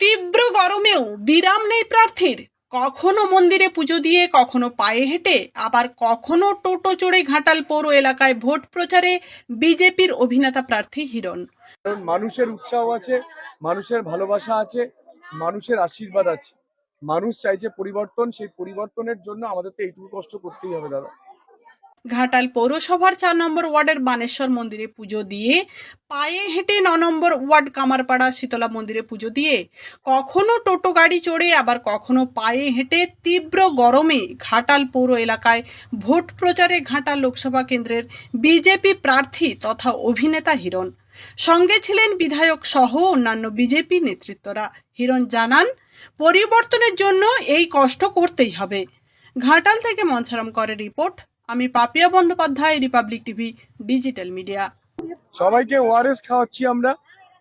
তীব্র গরমেও বিরাম নেই প্রার্থীর। কখনো মন্দিরে পুজো দিয়ে, কখনো পায়ে হেঁটে, আবার কখনো টোটো চড়ে ঘাটাল পৌর এলাকায় ভোট প্রচারে বিজেপির অভিনেতা প্রার্থী হিরণ। মানুষের উৎসাহ আছে, মানুষের ভালোবাসা আছে, মানুষের আশীর্বাদ আছে। মানুষ চাইছে পরিবর্তন, সেই পরিবর্তনের জন্য আমাদের তো এইটুকু কষ্ট করতেই হবে, দাদা। ঘাটাল পৌরসভার চার নম্বর ওয়ার্ডের বানেশ্বর মন্দিরে পুজো দিয়ে পায়ে হেঁটে ন নম্বর ওয়ার্ড কামারপাড়া শীতলা মন্দিরে পুজো দিয়ে কখনো টোটো গাড়ি চড়ে, আবার কখনো পায়ে হেঁটে তীব্র গরমে ঘাটাল পৌর এলাকায় ভোট প্রচারে ঘাটাল লোকসভা কেন্দ্রের বিজেপি প্রার্থী তথা অভিনেতা হিরণ। সঙ্গে ছিলেন বিধায়ক সহ অন্যান্য বিজেপি নেতৃত্বরা। হিরণ জানান, পরিবর্তনের জন্য এই কষ্ট করতেই হবে। ঘাটাল থেকে মনসারাম করে রিপোর্ট আমি Papia Bandyopadhyay, Republic TV, digital media. সবাইকে ওআরএস খাওয়াচ্ছি আমরা।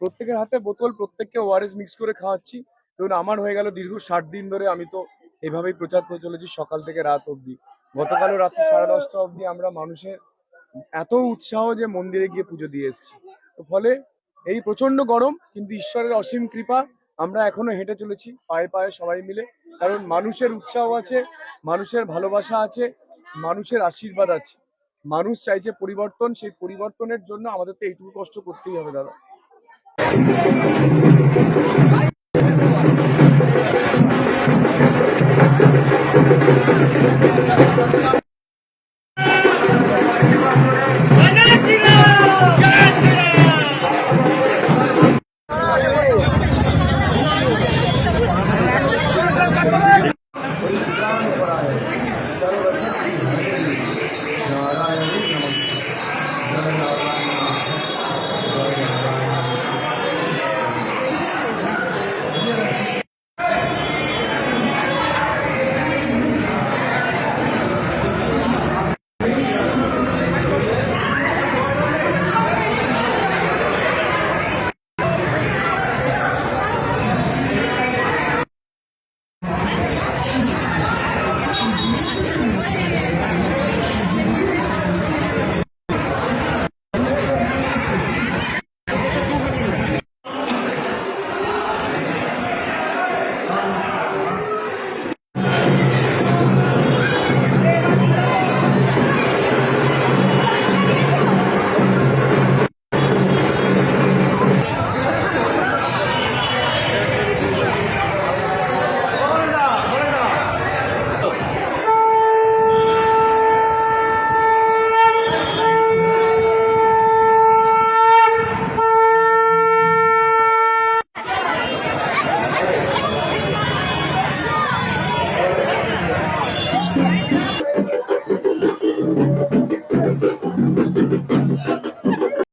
প্রত্যেকের হাতে বোতল, প্রত্যেককে ওআরএস মিক্স করে খাওয়াচ্ছি। ধরুন, আমার হয়ে গেল দীর্ঘ ষাট দিন ধরে আমি তো এভাবেই প্রচার করে চলেছি সকাল থেকে রাত অবধি। গতকালও রাত্রি সাড়ে দশটা অবধি আমরা মানুষের এত উৎসাহ যে মন্দিরে গিয়ে পুজো দিয়ে এসেছি। ফলে এই প্রচণ্ড গরম, কিন্তু ঈশ্বরের অসীম কৃপা, আমরা এখনও হেঁটে চলেছি, পায়ে পায়ে সবাই মিলে। কারণ মানুষের উৎসাহ আছে, মানুষের ভালোবাসা আছে মানুষের আশীর্বাদ আছে। মানুষ চাই যে পরিবর্তন, সেই পরিবর্তনের জন্য আমাদের তো এইটুকু কষ্ট করতেই হবে, দাদা।